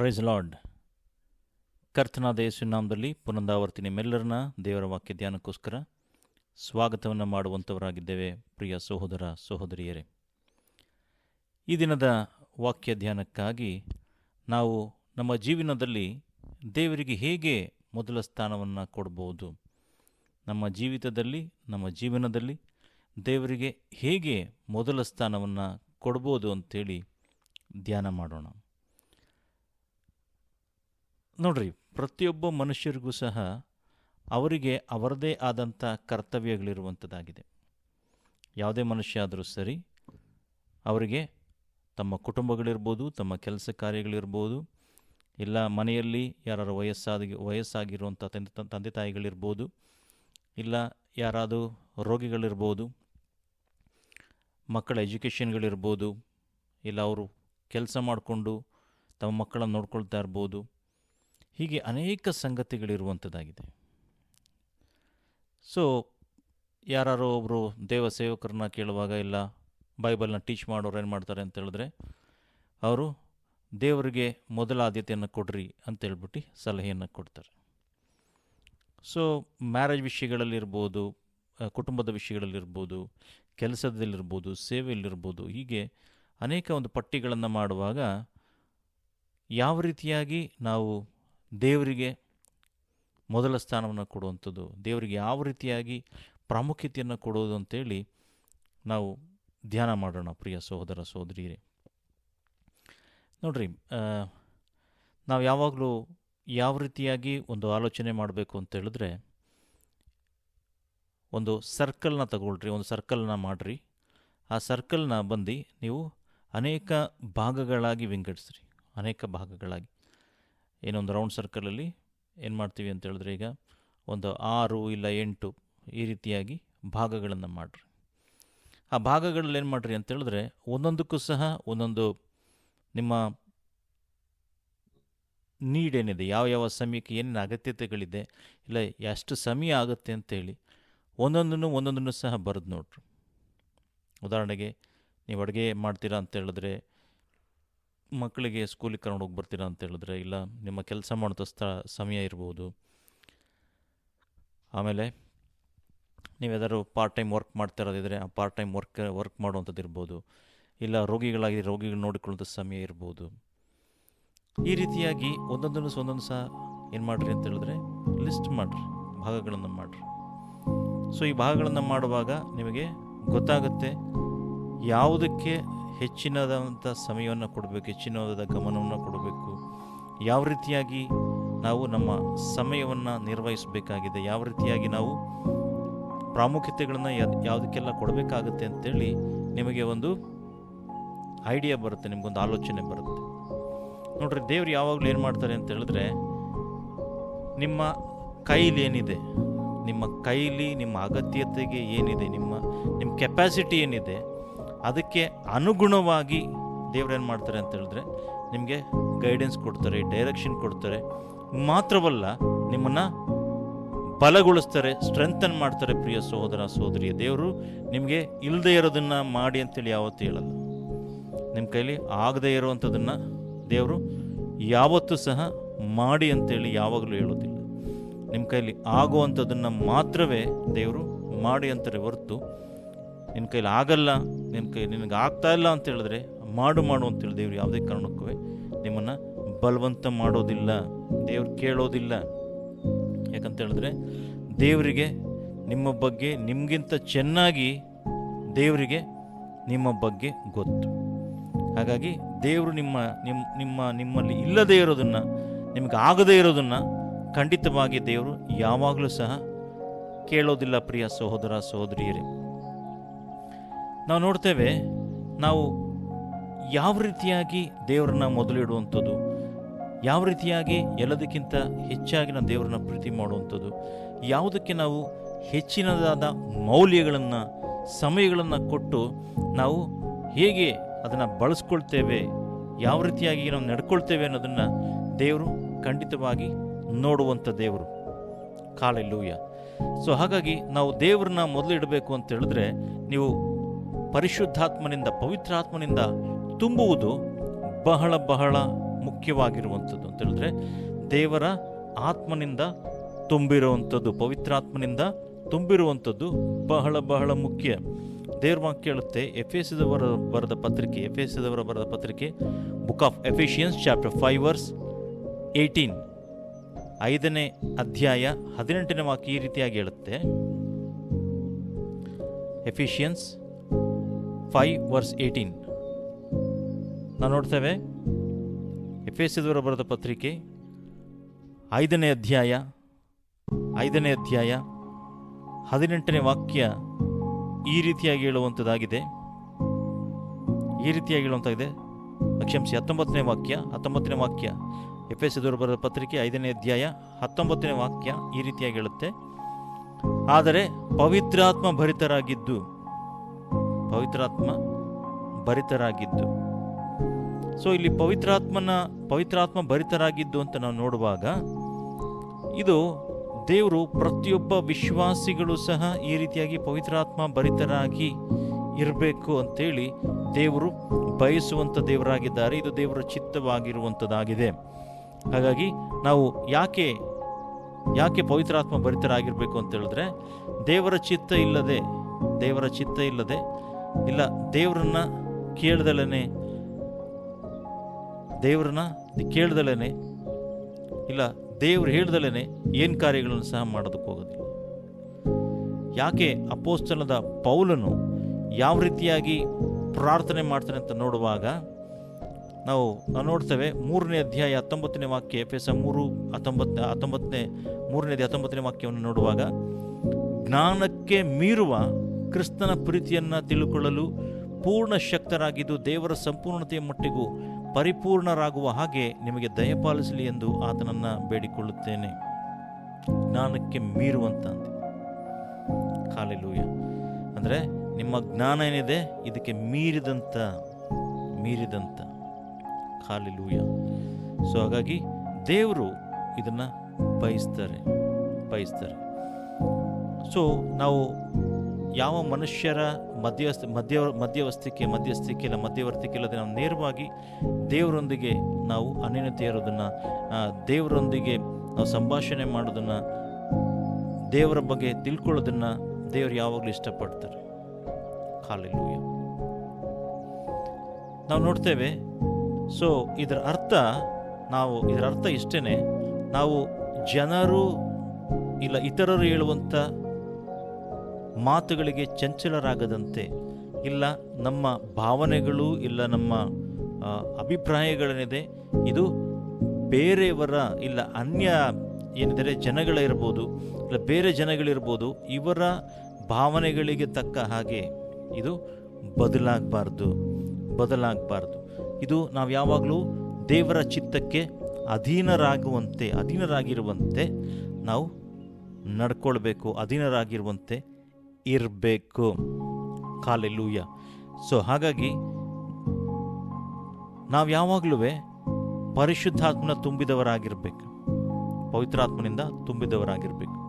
Price lord ಕರ್ತನಾದ ಯೇಸು ನಾಮದಲ್ಲಿ ಪುನಂದಾವರ್ತಿ ನಿಮ್ಮೆಲ್ಲರನ್ನ ದೇವರ ವಾಕ್ಯ ಧ್ಯಾನಕ್ಕೋಸ್ಕರ ಸ್ವಾಗತವನ್ನು ಮಾಡುವಂಥವರಾಗಿದ್ದೇವೆ ಪ್ರಿಯ ಸಹೋದರ, ಸಹೋದರಿಯರೇ. ಈ ದಿನದ ವಾಕ್ಯ ಧ್ಯಾನಕ್ಕಾಗಿ ನಾವು ನಮ್ಮ ಜೀವನದಲ್ಲಿ ದೇವರಿಗೆ ಹೇಗೆ ಮೊದಲ ಸ್ಥಾನವನ್ನು ಕೊಡ್ಬೋದು, ನಮ್ಮ ಜೀವಿತದಲ್ಲಿ, ನಮ್ಮ ಜೀವನದಲ್ಲಿ ದೇವರಿಗೆ ಹೇಗೆ ಮೊದಲ ಸ್ಥಾನವನ್ನು ಕೊಡ್ಬೋದು ಅಂಥೇಳಿ ಧ್ಯಾನ ಮಾಡೋಣ. ನೋಡ್ರಿ, ಪ್ರತಿಯೊಬ್ಬ ಮನುಷ್ಯರಿಗೂ ಸಹ ಅವರಿಗೆ ಅವರದೇ ಆದಂಥ ಕರ್ತವ್ಯಗಳಿರುವಂಥದ್ದಾಗಿದೆ. ಯಾವುದೇ ಮನುಷ್ಯ ಆದರೂ ಸರಿ ಅವರಿಗೆ ತಮ್ಮ ಕುಟುಂಬಗಳಿರ್ಬೋದು, ತಮ್ಮ ಕೆಲಸ ಕಾರ್ಯಗಳಿರ್ಬೋದು, ಇಲ್ಲ ಮನೆಯಲ್ಲಿ ಯಾರು ವಯಸ್ಸಾದ, ವಯಸ್ಸಾಗಿರುವಂಥ ತಂದೆ ತಂದೆ ತಾಯಿಗಳಿರ್ಬೋದು, ಇಲ್ಲ ಯಾರಾದರೂ ರೋಗಿಗಳಿರ್ಬೋದು, ಮಕ್ಕಳ ಎಜುಕೇಷನ್ಗಳಿರ್ಬೋದು, ಇಲ್ಲ ಅವರು ಕೆಲಸ ಮಾಡಿಕೊಂಡು ತಮ್ಮ ಮಕ್ಕಳನ್ನು ನೋಡ್ಕೊಳ್ತಾ ಇರ್ಬೋದು ಹೀಗೆ ಅನೇಕ ಸಂಗತಿಗಳಿರುವಂಥದ್ದಾಗಿದೆ. ಸೊ ಯಾರು ಒಬ್ಬರು ದೇವ ಸೇವಕರನ್ನ ಕೇಳುವಾಗ ಇಲ್ಲ, ಬೈಬಲ್ನ ಟೀಚ್ ಮಾಡೋರು ಏನು ಮಾಡ್ತಾರೆ ಅಂತ ಹೇಳಿದ್ರೆ, ಅವರು ದೇವರಿಗೆ ಮೊದಲ ಆದ್ಯತೆಯನ್ನು ಕೊಡ್ರಿ ಅಂತ ಹೇಳ್ಬಿಟ್ಟು ಸಲಹೆಯನ್ನು ಕೊಡ್ತಾರೆ. ಸೊ ಮ್ಯಾರೇಜ್ ವಿಷಯಗಳಲ್ಲಿರ್ಬೋದು ಕುಟುಂಬದ ವಿಷಯಗಳಲ್ಲಿರ್ಬೋದು, ಕೆಲಸದಲ್ಲಿರ್ಬೋದು, ಸೇವೆಯಲ್ಲಿರ್ಬೋದು, ಹೀಗೆ ಅನೇಕ ಒಂದು ಪಟ್ಟಿಗಳನ್ನು ಮಾಡುವಾಗ ಯಾವ ರೀತಿಯಾಗಿ ನಾವು ದೇವರಿಗೆ ಮೊದಲ ಸ್ಥಾನವನ್ನು ಕೊಡುವಂಥದ್ದು. ದೇವರಿಗೆ ಯಾವ ರೀತಿಯಾಗಿ ಪ್ರಾಮುಖ್ಯತೆಯನ್ನು ಕೊಡೋದು ಅಂತೇಳಿ ನಾವು ಧ್ಯಾನ ಮಾಡೋಣ ಪ್ರಿಯ ಸಹೋದರ ಸಹೋದರಿಯರೇ. ನೋಡ್ರಿ ನಾವು ಯಾವಾಗಲೂ ಯಾವ ರೀತಿಯಾಗಿ ಒಂದು ಆಲೋಚನೆ ಮಾಡಬೇಕು ಅಂತ ಹೇಳಿದ್ರೆ, ಒಂದು ಸರ್ಕಲ್ನ ತಗೊಳ್ರಿ, ಒಂದು ಸರ್ಕಲ್ನ ಮಾಡಿರಿ. ಆ ಸರ್ಕಲ್ನ ಬಂದು ನೀವು ಅನೇಕ ಭಾಗಗಳಾಗಿ ವಿಂಗಡಿಸ್ರಿ. ಅನೇಕ ಭಾಗಗಳಾಗಿ. ಏನೊಂದು ರೌಂಡ್ ಸರ್ಕಲಲ್ಲಿ ಏನು ಮಾಡ್ತೀವಿ ಅಂತ ಹೇಳಿದ್ರೆ ಈಗ ಒಂದು ಆರು ಇಲ್ಲ ಎಂಟು ಈ ರೀತಿಯಾಗಿ ಭಾಗಗಳನ್ನು ಮಾಡಿರಿ. ಆ ಭಾಗಗಳಲ್ಲಿ ಏನು ಮಾಡಿರಿ ಅಂತ ಹೇಳಿದ್ರೆ ಒಂದೊಂದಕ್ಕೂ ಸಹ ಒಂದೊಂದು ನಿಮ್ಮ ನೀಡ್ ಏನಿದೆ, ಯಾವ ಯಾವ ಸಮಯಕ್ಕೆ ಏನೇನು ಅಗತ್ಯತೆಗಳಿದೆ, ಇಲ್ಲ ಎಷ್ಟು ಸಮಯ ಆಗುತ್ತೆ ಅಂತೇಳಿ ಒಂದೊಂದನ್ನು ಒಂದೊಂದನ್ನು ಸಹ ಬರೆದು ನೋಡ್ರಿ. ಉದಾಹರಣೆಗೆ ನೀವು ಅಡುಗೆ ಮಾಡ್ತೀರಾ ಅಂತ ಹೇಳಿದ್ರೆ ಮಕ್ಕಳಿಗೆ ಸ್ಕೂಲಿಗೆ ಕರ್ಕೊಂಡು ಹೋಗಿ ಬರ್ತೀರಾ ಅಂತ ಹೇಳಿದ್ರೆ, ಇಲ್ಲ, ನಿಮ್ಮ ಕೆಲಸ ಮಾಡೋಂಥ ಸ್ಥ ಸಮಯ ಇರ್ಬೋದು. ಆಮೇಲೆ ನೀವು ಯಾವ್ದಾದ್ರು ಪಾರ್ಟ್ ಟೈಮ್ ವರ್ಕ್ ಮಾಡ್ತಾ ಇರೋದಿದ್ರೆ ಆ ಪಾರ್ಟ್ ಟೈಮ್ ವರ್ಕ್ ವರ್ಕ್ ಮಾಡುವಂಥದ್ದು ಇರ್ಬೋದು. ಇಲ್ಲ, ರೋಗಿಗಳಾಗಿ, ರೋಗಿಗಳು ನೋಡಿಕೊಳ್ಳುವಂಥ ಸಮಯ ಇರ್ಬೋದು. ಈ ರೀತಿಯಾಗಿ ಒಂದೊಂದನ್ನು ಒಂದೊಂದು ಸಹ ಏನು ಮಾಡಿರಿ ಅಂತ ಹೇಳಿದ್ರೆ ಲಿಸ್ಟ್ ಮಾಡಿರಿ, ಭಾಗಗಳನ್ನು ಮಾಡಿರಿ. ಸೊ ಈ ಭಾಗಗಳನ್ನು ಮಾಡುವಾಗ ನಿಮಗೆ ಗೊತ್ತಾಗುತ್ತೆ ಯಾವುದಕ್ಕೆ ಹೆಚ್ಚಿನದಂಥ ಸಮಯವನ್ನು ಕೊಡಬೇಕು ಹೆಚ್ಚಿನದಾದ ಗಮನವನ್ನು ಕೊಡಬೇಕು. ಯಾವ ರೀತಿಯಾಗಿ ನಾವು ನಮ್ಮ ಸಮಯವನ್ನು ನಿರ್ವಹಿಸಬೇಕಾಗಿದೆ, ಯಾವ ರೀತಿಯಾಗಿ ನಾವು ಪ್ರಾಮುಖ್ಯತೆಗಳನ್ನು ಯಾವುದಕ್ಕೆಲ್ಲ ಕೊಡಬೇಕಾಗುತ್ತೆ ಅಂತೇಳಿ ನಿಮಗೆ ಒಂದು ಐಡಿಯಾ ಬರುತ್ತೆ, ನಿಮಗೊಂದು ಆಲೋಚನೆ ಬರುತ್ತೆ. ನೋಡ್ರಿ, ದೇವ್ರು ಯಾವಾಗಲೂ ಏನು ಮಾಡ್ತಾರೆ ಅಂತ ಹೇಳಿದ್ರೆ, ನಿಮ್ಮ ಏನಿದೆ ನಿಮ್ಮ ಕೈಲಿ, ನಿಮ್ಮ ಅಗತ್ಯತೆಗೆ ಏನಿದೆ, ನಿಮ್ಮ ನಿಮ್ಮ ಕೆಪಾಸಿಟಿ ಏನಿದೆ ಅದಕ್ಕೆ ಅನುಗುಣವಾಗಿ ದೇವ್ರು ಏನು ಮಾಡ್ತಾರೆ ಅಂತ ಹೇಳಿದ್ರೆ, ನಿಮಗೆ ಗೈಡೆನ್ಸ್ ಕೊಡ್ತಾರೆ ಡೈರೆಕ್ಷನ್ ಕೊಡ್ತಾರೆ. ಮಾತ್ರವಲ್ಲ, ನಿಮ್ಮನ್ನು ಬಲಗೊಳಿಸ್ತಾರೆ ಸ್ಟ್ರೆಂಥನ್ ಮಾಡ್ತಾರೆ ಪ್ರಿಯ ಸಹೋದರ, ಸಹೋದರಿಯ ದೇವರು. ನಿಮಗೆ ಇಲ್ಲದೇ ಇರೋದನ್ನು ಮಾಡಿ ಅಂತೇಳಿ ಯಾವತ್ತೂ ಹೇಳಲ್ಲ. ನಿಮ್ಮ ಕೈಲಿ ಆಗದೇ ಇರುವಂಥದ್ದನ್ನು ದೇವರು ಯಾವತ್ತೂ ಸಹ ಮಾಡಿ ಅಂತೇಳಿ ಯಾವಾಗಲೂ ಹೇಳೋದಿಲ್ಲ. ನಿಮ್ಮ ಕೈಲಿ ಆಗುವಂಥದ್ದನ್ನು ಮಾತ್ರವೇ ದೇವರು ಮಾಡಿ ಅಂತಾರೆ ಹೊರತು ನಿನ್ನ ಕೈಲಿ ಆಗಲ್ಲ, ನಿನ್ನ ಕೈ ನಿನಗೆ ಆಗ್ತಾ ಇಲ್ಲ ಅಂತ ಹೇಳಿದ್ರೆ ಮಾಡು ಮಾಡು ಅಂತೇಳಿ ದೇವ್ರು ಯಾವುದೇ ಕಾರಣಕ್ಕೂ ನಿಮ್ಮನ್ನು ಬಲವಂತ ಮಾಡೋದಿಲ್ಲ, ದೇವ್ರು ಕೇಳೋದಿಲ್ಲ. ಯಾಕಂತ ಹೇಳಿದ್ರೆ ದೇವರಿಗೆ ನಿಮ್ಮ ಬಗ್ಗೆ ನಿಮಗಿಂತ ಚೆನ್ನಾಗಿ ದೇವರಿಗೆ ನಿಮ್ಮ ಬಗ್ಗೆ ಗೊತ್ತು. ಹಾಗಾಗಿ ದೇವರು ನಿಮ್ಮ ನಿಮ್ಮ ನಿಮ್ಮ, ನಿಮ್ಮಲ್ಲಿ ಇಲ್ಲದೇ ಇರೋದನ್ನು, ನಿಮಗೆ ಆಗದೇ ಇರೋದನ್ನು ಖಂಡಿತವಾಗಿ ದೇವರು ಯಾವಾಗಲೂ ಸಹ ಕೇಳೋದಿಲ್ಲ, ಪ್ರಿಯ ಸಹೋದರ, ಸಹೋದರಿಯರೇ. ನಾವು ನೋಡ್ತೇವೆ ನಾವು ಯಾವ ರೀತಿಯಾಗಿ ದೇವರನ್ನ ಮೊದಲಿಡುವಂಥದ್ದು ಯಾವ ರೀತಿಯಾಗಿ ಎಲ್ಲದಕ್ಕಿಂತ ಹೆಚ್ಚಾಗಿ ನಾವು ದೇವರನ್ನ ಪ್ರೀತಿ ಮಾಡುವಂಥದ್ದು, ಯಾವುದಕ್ಕೆ ನಾವು ಹೆಚ್ಚಿನದಾದ ಮೌಲ್ಯಗಳನ್ನು, ಸಮಯಗಳನ್ನು ಕೊಟ್ಟು ನಾವು ಹೇಗೆ ಅದನ್ನು ಬಳಸ್ಕೊಳ್ತೇವೆ, ಯಾವ ರೀತಿಯಾಗಿ ನಾವು ನಡ್ಕೊಳ್ತೇವೆ ಅನ್ನೋದನ್ನು ದೇವರು ಖಂಡಿತವಾಗಿ ನೋಡುವಂಥ ದೇವರು. ಕಾಲೆಲ್ಲೂಯ ಸೊ ಹಾಗಾಗಿ ನಾವು ದೇವ್ರನ್ನ ಮೊದಲು ಇಡಬೇಕು ಅಂತ ಹೇಳಿದ್ರೆ ನೀವು ಪರಿಶುದ್ಧಾತ್ಮನಿಂದ, ಪವಿತ್ರಾತ್ಮನಿಂದ ತುಂಬುವುದು ಬಹಳ ಬಹಳ ಮುಖ್ಯವಾಗಿರುವಂಥದ್ದು ಅಂತ ಹೇಳಿದ್ರೆ, ದೇವರ ಆತ್ಮನಿಂದ ತುಂಬಿರುವಂಥದ್ದು, ಪವಿತ್ರಾತ್ಮನಿಂದ ತುಂಬಿರುವಂಥದ್ದು ಬಹಳ ಬಹಳ ಮುಖ್ಯ. ದೇವ್ರ ವಾಕ್ಯ ಹೇಳುತ್ತೆ, ಎಫೆಸದವರ ಬರೆದ ಪತ್ರಿಕೆ, ಎಫೆಸದವರ ಬರೆದ ಪತ್ರಿಕೆ, book of Ephesians, chapter five, verse eighteen, ಐದನೇ ಅಧ್ಯಾಯ ಹದಿನೆಂಟನೇ ವಾಕ್ಯ ಈ ರೀತಿಯಾಗಿ ಹೇಳುತ್ತೆ. ಎಫಿಷಿಯನ್ಸ್ ಫೈವ್ ವರ್ಸ್ ಏಯ್ಟೀನ್ ನಾವು ನೋಡ್ತೇವೆ. ಎಫ್ ಎಸ್ ಬರೆದ ಪತ್ರಿಕೆ ಐದನೇ ಅಧ್ಯಾಯ ಐದನೇ ಅಧ್ಯಾಯ, ಹದಿನೆಂಟನೇ ವಾಕ್ಯ ಈ ರೀತಿಯಾಗಿ ಹೇಳುವಂಥದ್ದಾಗಿದೆ ಈ ರೀತಿಯಾಗಿ ಹೇಳುವಂತಾಗಿದೆ. ಕ್ಷಮಿಸಿ ಹತ್ತೊಂಬತ್ತನೇ ವಾಕ್ಯ ಹತ್ತೊಂಬತ್ತನೇ ವಾಕ್ಯ. ಎಫ್ ಎಸ್ ಬರೆದ ಪತ್ರಿಕೆ ಐದನೇ ಅಧ್ಯಾಯ, ಹತ್ತೊಂಬತ್ತನೇ ವಾಕ್ಯ ಈ ರೀತಿಯಾಗಿ ಹೇಳುತ್ತೆ. ಆದರೆ ಪವಿತ್ರಾತ್ಮ ಭರಿತರಾಗಿದ್ದು ಪವಿತ್ರಾತ್ಮ ಭರಿತರಾಗಿದ್ದು. ಸೊ ಇಲ್ಲಿ ಪವಿತ್ರಾತ್ಮನ, ಪವಿತ್ರಾತ್ಮ ಭರಿತರಾಗಿದ್ದು ಅಂತ ನಾವು ನೋಡುವಾಗ, ಇದು ದೇವರು ಪ್ರತಿಯೊಬ್ಬ ವಿಶ್ವಾಸಿಗಳು ಸಹ ಈ ರೀತಿಯಾಗಿ ಪವಿತ್ರಾತ್ಮ ಭರಿತರಾಗಿ ಇರಬೇಕು ಅಂತೇಳಿ ದೇವರು ಬಯಸುವಂಥ ದೇವರಾಗಿದ್ದಾರೆ. ಇದು ದೇವರ ಚಿತ್ತವಾಗಿರುವಂಥದ್ದಾಗಿದೆ ಹಾಗಾಗಿ ನಾವು ಯಾಕೆ ಯಾಕೆ ಪವಿತ್ರಾತ್ಮ ಭರಿತರಾಗಿರಬೇಕು ಅಂತ ಹೇಳಿದ್ರೆ, ದೇವರ ಚಿತ್ತ ಇಲ್ಲದೆ, ದೇವರ ಚಿತ್ತ ಇಲ್ಲದೆ ಇಲ್ಲ, ದೇವರನ್ನ ಕೇಳ್ದಲೇ ದೇವರನ್ನ ಕೇಳ್ದಲೇ ಇಲ್ಲ, ದೇವ್ರು ಹೇಳ್ದಲೇ ಏನು ಕಾರ್ಯಗಳನ್ನು ಸಹ ಮಾಡೋದಕ್ಕೆ ಹೋಗೋದಿಲ್ಲ. ಯಾಕೆ ಅಪೋಸ್ತಲದ ಪೌಲನು ಯಾವ ರೀತಿಯಾಗಿ ಪ್ರಾರ್ಥನೆ ಮಾಡ್ತಾನೆ ಅಂತ ನೋಡುವಾಗ, ನಾವು ನೋಡ್ತೇವೆ ಮೂರನೇ ಅಧ್ಯಾಯ ಹತ್ತೊಂಬತ್ತನೇ ವಾಕ್ಯ ಎಫ್ ಎಸ್ ಮೂರು ಹತ್ತೊಂಬತ್ತನೇ ಹತ್ತೊಂಬತ್ತನೇ, ಮೂರನೇ ಹತ್ತೊಂಬತ್ತನೇ ವಾಕ್ಯವನ್ನು ನೋಡುವಾಗ, ಜ್ಞಾನಕ್ಕೆ ಮೀರುವ ಕ್ರಿಸ್ತನ ಪ್ರೀತಿಯನ್ನು ತಿಳುಕೊಳ್ಳಲು ಪೂರ್ಣ ಶಕ್ತರಾಗಿದ್ದು ದೇವರ ಸಂಪೂರ್ಣತೆಯ ಮಟ್ಟಿಗೂ ಪರಿಪೂರ್ಣರಾಗುವ ಹಾಗೆ ನಿಮಗೆ ದಯಪಾಲಿಸಲಿ ಎಂದು ಆತನನ್ನು ಬೇಡಿಕೊಳ್ಳುತ್ತೇನೆ. ಜ್ಞಾನಕ್ಕೆ ಮೀರುವಂತ ಕಾಲಿಲೂಯ ಅಂದರೆ ನಿಮ್ಮ ಜ್ಞಾನ ಏನಿದೆ ಇದಕ್ಕೆ ಮೀರಿದಂಥ ಮೀರಿದಂಥ ಕಾಲೆಲೂಯ ಸೊ ಹಾಗಾಗಿ ದೇವರು ಇದನ್ನು ಬಯಸ್ತಾರೆ ಬಯಸ್ತಾರೆ. ಸೊ ನಾವು ಯಾವ ಮನುಷ್ಯರ ಮಧ್ಯವಸ್ಥ ಮಧ್ಯ, ಮಧ್ಯವಸ್ತಿಕೆ, ಮಧ್ಯಸ್ಥಿಕೆ ಇಲ್ಲ, ಮಧ್ಯವರ್ತಿಕೆ ಇಲ್ಲದೆ ನಾವು ನೇರವಾಗಿ ದೇವರೊಂದಿಗೆ ನಾವು ಅನ್ಯನತೆ ಇರೋದನ್ನು ದೇವರೊಂದಿಗೆ ನಾವು ಸಂಭಾಷಣೆ ಮಾಡೋದನ್ನು, ದೇವರ ಬಗ್ಗೆ ತಿಳ್ಕೊಳ್ಳೋದನ್ನು ದೇವರು ಯಾವಾಗಲೂ ಇಷ್ಟಪಡ್ತಾರೆ. ಹಾಲೆಲೂಯ. ನಾವು ನೋಡ್ತೇವೆ, ಸೊ, ಇದರ ಅರ್ಥ ನಾವು, ಇದರ ಅರ್ಥ ಇಷ್ಟೇ ನಾವು ಜನರು ಇಲ್ಲ ಇತರರು ಹೇಳುವಂಥ ಮಾತುಗಳಿಗೆ ಚಂಚಲರಾಗದಂತೆ, ಇಲ್ಲ ನಮ್ಮ ಭಾವನೆಗಳು, ಇಲ್ಲ ನಮ್ಮ ಅಭಿಪ್ರಾಯಗಳೇನಿದೆ, ಇದು ಬೇರೆಯವರ, ಇಲ್ಲ ಅನ್ಯ ಏನಿದ್ರೆ ಜನಗಳಿರ್ಬೋದು ಇಲ್ಲ ಬೇರೆ ಜನಗಳಿರ್ಬೋದು, ಇವರ ಭಾವನೆಗಳಿಗೆ ತಕ್ಕ ಹಾಗೆ ಇದು ಬದಲಾಗಬಾರ್ದು ಬದಲಾಗಬಾರ್ದು. ಇದು ನಾವು ಯಾವಾಗಲೂ ದೇವರ ಚಿತ್ತಕ್ಕೆ ಅಧೀನರಾಗುವಂತೆ, ಅಧೀನರಾಗಿರುವಂತೆ ನಾವು ನಡ್ಕೊಳ್ಬೇಕು, ಅಧೀನರಾಗಿರುವಂತೆ ಇರಬೇಕು. ಕಾಲೆಲ್ಲೂಯ ಸೊ ಹಾಗಾಗಿ ನಾವು ಯಾವಾಗಲೂ ಪರಿಶುದ್ಧಾತ್ಮನ ತುಂಬಿದವರಾಗಿರ್ಬೇಕು. ಪವಿತ್ರಾತ್ಮನಿಂದ ತುಂಬಿದವರಾಗಿರ್ಬೇಕು.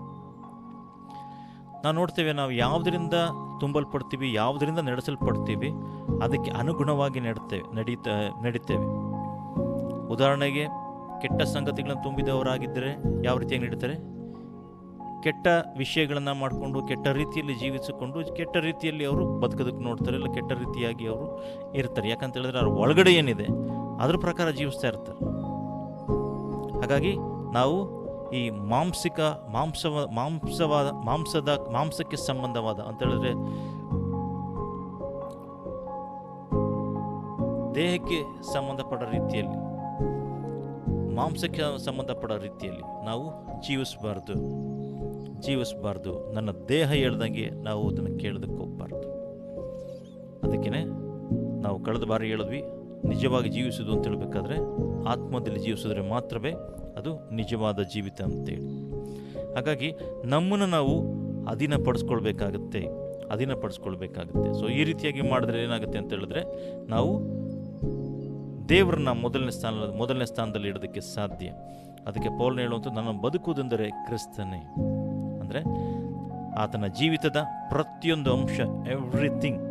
ನಾವು ನೋಡ್ತೇವೆ ನಾವು ಯಾವುದರಿಂದ ತುಂಬಲ್ಪಡ್ತೀವಿ, ಯಾವುದರಿಂದ ನಡೆಸಲ್ಪಡ್ತೀವಿ, ಅದಕ್ಕೆ ಅನುಗುಣವಾಗಿ ನಡ್ತೇವೆ ನಡೀತ, ನಡೀತೇವೆ. ಉದಾಹರಣೆಗೆ ಕೆಟ್ಟ ಸಂಗತಿಗಳನ್ನು ತುಂಬಿದವರಾಗಿದ್ದರೆ ಯಾವ ರೀತಿಯಾಗಿ ನಡೀತಾರೆ? ಕೆಟ್ಟ ವಿಷಯಗಳನ್ನು ಮಾಡಿಕೊಂಡು, ಕೆಟ್ಟ ರೀತಿಯಲ್ಲಿ ಜೀವಿಸಿಕೊಂಡು, ಕೆಟ್ಟ ರೀತಿಯಲ್ಲಿ ಅವರು ಬದುಕೋದಕ್ಕೆ ನೋಡ್ತಾರೆ ಇಲ್ಲ ಕೆಟ್ಟ ರೀತಿಯಾಗಿ ಅವರು ಇರ್ತಾರೆ. ಯಾಕಂತ ಹೇಳಿದ್ರೆ ಅವ್ರ ಒಳಗಡೆ ಏನಿದೆ, ಅದ್ರ ಪ್ರಕಾರ ಜೀವಿಸ್ತಾ ಇರ್ತಾರೆ. ಹಾಗಾಗಿ ನಾವು ಈ ಮಾಂಸಿಕ, ಮಾಂಸವ, ಮಾಂಸವಾದ, ಮಾಂಸದ, ಮಾಂಸಕ್ಕೆ ಸಂಬಂಧವಾದ ಅಂತ ಹೇಳಿದ್ರೆ ದೇಹಕ್ಕೆ ಸಂಬಂಧಪಟ್ಟ ರೀತಿಯಲ್ಲಿ, ಮಾಂಸಕ್ಕೆ ಸಂಬಂಧಪಟ್ಟ ರೀತಿಯಲ್ಲಿ ನಾವು ಜೀವಿಸಬಾರ್ದು. ಜೀವಿಸಬಾರ್ದು. ನನ್ನ ದೇಹ ಹೇಳ್ದಂಗೆ ನಾವು ಅದನ್ನು ಕೇಳೋದಕ್ಕೆ ಹೋಗ್ಬಾರ್ದು. ಅದಕ್ಕೇ ನಾವು ಕಳೆದ ಬಾರಿ ಹೇಳಿದ್ವಿ, ನಿಜವಾಗಿ ಜೀವಿಸೋದು ಅಂತ ಹೇಳಬೇಕಾದ್ರೆ ಆತ್ಮದಲ್ಲಿ ಜೀವಿಸಿದ್ರೆ ಮಾತ್ರವೇ ಅದು ನಿಜವಾದ ಜೀವಿತ ಅಂತೇಳಿ. ಹಾಗಾಗಿ ನಮ್ಮನ್ನು ನಾವು ಅಧೀನಪಡಿಸ್ಕೊಳ್ಬೇಕಾಗತ್ತೆ, ಅಧೀನಪಡಿಸ್ಕೊಳ್ಬೇಕಾಗುತ್ತೆ. ಸೊ ಈ ರೀತಿಯಾಗಿ ಮಾಡಿದ್ರೆ ಏನಾಗುತ್ತೆ ಅಂತ ಹೇಳಿದ್ರೆ ನಾವು ದೇವರನ್ನ ಮೊದಲನೇ ಸ್ಥಾನ, ಮೊದಲನೇ ಸ್ಥಾನದಲ್ಲಿ ಇಡೋದಕ್ಕೆ ಸಾಧ್ಯ. ಅದಕ್ಕೆ ಪೌಲ್ನ ಹೇಳುವಂಥದ್ದು, ನನ್ನ ಬದುಕುವುದೆಂದರೆ ಕ್ರಿಸ್ತನೇ. ಅಂದರೆ ಆತನ ಜೀವಿತದ ಪ್ರತಿಯೊಂದು ಅಂಶ ಎವ್ರಿಥಿಂಗ್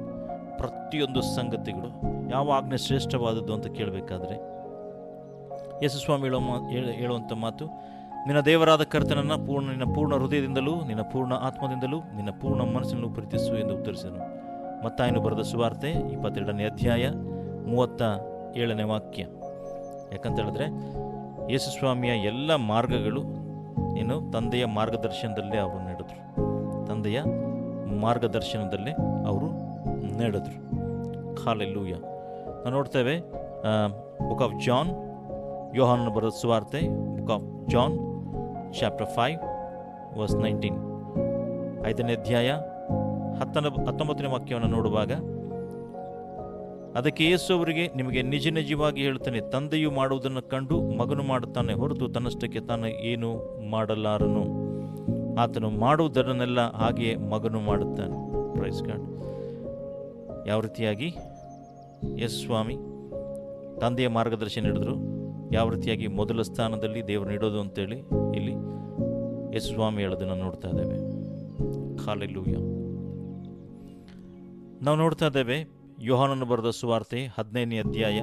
ಪ್ರತಿಯೊಂದು ಸಂಗತಿಗಳು ಯಾವ ಆಜ್ಞೆ ಶ್ರೇಷ್ಠವಾದದ್ದು ಅಂತ ಕೇಳಬೇಕಾದ್ರೆ ಯೇಸುಸ್ವಾಮಿ ಹೇಳೋ ಮಾ ಹೇಳುವಂಥ ಮಾತು, ನಿನ್ನ ದೇವರಾದ ಕರ್ತನನ್ನು ಪೂರ್ಣ, ನಿನ್ನ ಪೂರ್ಣ ಹೃದಯದಿಂದಲೂ, ನಿನ್ನ ಪೂರ್ಣ ಆತ್ಮದಿಂದಲೂ, ನಿನ್ನ ಪೂರ್ಣ ಮನಸ್ಸಿನಲ್ಲೂ ಪ್ರೀತಿಸು ಎಂದು ಉತ್ತರಿಸಿದನು ಮತ್ತಾಯನು ಬರೆದ ಸುವಾರ್ತೆ ಇಪ್ಪತ್ತೆರಡನೇ ಅಧ್ಯಾಯ ಮೂವತ್ತ ಏಳನೇ ವಾಕ್ಯ. ಯಾಕಂತ ಹೇಳಿದ್ರೆ ಯೇಸುಸ್ವಾಮಿಯ ಎಲ್ಲ ಮಾರ್ಗಗಳು ಏನು ತಂದೆಯ ಮಾರ್ಗದರ್ಶನದಲ್ಲಿ ಅವರು ನಡೆದರು. ತಂದೆಯ ಮಾರ್ಗದರ್ಶನದಲ್ಲಿ ಅವರು ನಡೆದರು. ಲೂಯ ನಾವು ನೋಡ್ತೇವೆ ಬುಕ್ ಆಫ್ ಜಾನ್, ಯೋಹಾನನ ಬರೋ ಸುವಾರ್ತೆ, book of John, chapter five, verse nineteen. ಐದನೇ ಅಧ್ಯಾಯ, ಹತ್ತನ, ಹತ್ತೊಂಬತ್ತನೇ ವಾಕ್ಯವನ್ನು ನೋಡುವಾಗ ಅದಕ್ಕೆ ಯೇಸು ಅವರಿಗೆ, ನಿಮಗೆ ನಿಜ ನಿಜವಾಗಿ ಹೇಳ್ತಾನೆ ತಂದೆಯು ಮಾಡುವುದನ್ನು ಕಂಡು ಮಗನು ಮಾಡುತ್ತಾನೆ ಹೊರತು ತನ್ನಷ್ಟಕ್ಕೆ ತಾನು ಏನು ಮಾಡಲಾರನು? ಆತನು ಮಾಡುವುದರನ್ನೆಲ್ಲ ಹಾಗೆಯೇ ಮಗನು ಮಾಡುತ್ತಾನೆ. ಪ್ರೈಸ್ ಗಾಡ್ ಯಾವ ರೀತಿಯಾಗಿ? ಎಸ್ ಸ್ವಾಮಿ, ತಂದೆಯ ಮಾರ್ಗದರ್ಶನ ಹಿಡಿದ್ರು. ಯಾವ ರೀತಿಯಾಗಿ ಮೊದಲ ಸ್ಥಾನದಲ್ಲಿ ದೇವರು ನೀಡೋದು ಅಂತೇಳಿ ಇಲ್ಲಿ ಎಸ್ ಸ್ವಾಮಿ ಹೇಳೋದನ್ನು ನೋಡ್ತಾ ಇದ್ದೇವೆ. ಖಾಲೆಲ್ಲೂಯ ನಾವು ನೋಡ್ತಾ ಇದ್ದೇವೆ ಯೋಹಾನನ್ನು ಬರೆದ ಸುವಾರ್ತೆ ಹದಿನೈದನೇ ಅಧ್ಯಾಯ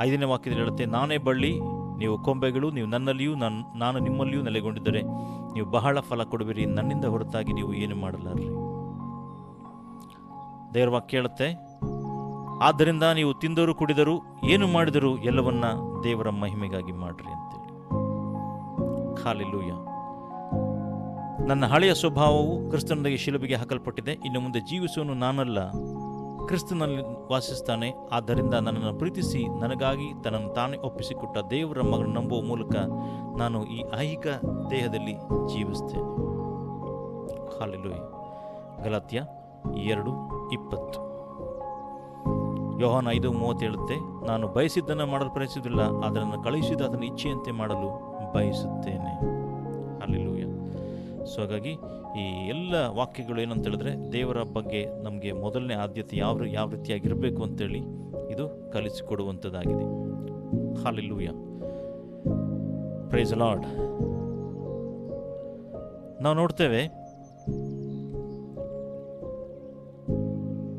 ಐದನೇ ವಾಕ್ಯದಲ್ಲಿ ಹೇಳುತ್ತೆ, ನಾನೇ ಬಳ್ಳಿ, ನೀವು ಕೊಂಬೆಗಳು, ನೀವು ನನ್ನಲ್ಲಿಯೂ, ನಾನು ನಾನು ನಿಮ್ಮಲ್ಲಿಯೂ ನೆಲೆಗೊಂಡಿದ್ದರೆ ನೀವು ಬಹಳ ಫಲ ಕೊಡುವಿರಿ, ನನ್ನಿಂದ ಹೊರತಾಗಿ ನೀವು ಏನು ಮಾಡಲಾರ್ರಿ? ದೇವರ ವಾಕ್ಯ ಹೇಳುತ್ತೆ, ಆದ್ದರಿಂದ ನೀವು ತಿಂದರು ಕುಡಿದರು ಏನು ಮಾಡಿದರೂ ಎಲ್ಲವನ್ನ ದೇವರ ಮಹಿಮೆಗಾಗಿ ಮಾಡ್ರಿ ಅಂತೇಳಿ. ಖಾಲಿಲ್ಲೂಯ ನನ್ನ ಹಳೆಯ ಸ್ವಭಾವವು ಕ್ರಿಸ್ತನೊಂದಿಗೆ ಶಿಲುಬೆಗೆ ಹಾಕಲ್ಪಟ್ಟಿದೆ. ಇನ್ನು ಮುಂದೆ ಜೀವಿಸುವನು ನಾನಲ್ಲ, ಕ್ರಿಸ್ತನಲ್ಲಿ ವಾಸಿಸ್ತಾನೆ ಆದ್ದರಿಂದ ನನ್ನನ್ನು ಪ್ರೀತಿಸಿ, ನನಗಾಗಿ ತನ್ನನ್ನು ತಾನೇ ಒಪ್ಪಿಸಿಕೊಟ್ಟ ದೇವರ ಮಗನ ನಂಬುವ ಮೂಲಕ ನಾನು ಈ ಐಹಿಕ ದೇಹದಲ್ಲಿ ಜೀವಿಸ್ತೇನೆ ಹಾಲೆಲೂಯ. ಗಲಾತ್ಯ ಎರಡು ಇಪ್ಪತ್ತು. ಯೋಹಾನ ಐದು ಮೂವತ್ತೇಳುತ್ತೆ ನಾನು ಬಯಸಿದ್ದನ್ನು ಮಾಡಲು ಪ್ರಯತ್ನಿಸುವುದಿಲ್ಲ ಅದನ್ನು ಕಳುಹಿಸಿದ ಅದನ್ನು ಇಚ್ಛೆಯಂತೆ ಮಾಡಲು ಬಯಸುತ್ತೇನೆ. ಅಲ್ಲೆಲೂಯ ಸೊ ಹಾಗಾಗಿ ಈ ಎಲ್ಲ ವಾಕ್ಯಗಳು ಏನಂತ ಹೇಳಿದ್ರೆ ದೇವರ ಬಗ್ಗೆ ನಮಗೆ ಮೊದಲನೇ ಆದ್ಯತೆ ಯಾವ ಯಾವ ರೀತಿಯಾಗಿರಬೇಕು ಅಂತೇಳಿ ಇದು ಕಲಿಸಿಕೊಡುವಂಥದ್ದಾಗಿದೆ. ಹಾಲಿಲ್ಲೂಯ ಪ್ರೈಸ್ ಲಾರ್ಡ್ ನಾವು ನೋಡ್ತೇವೆ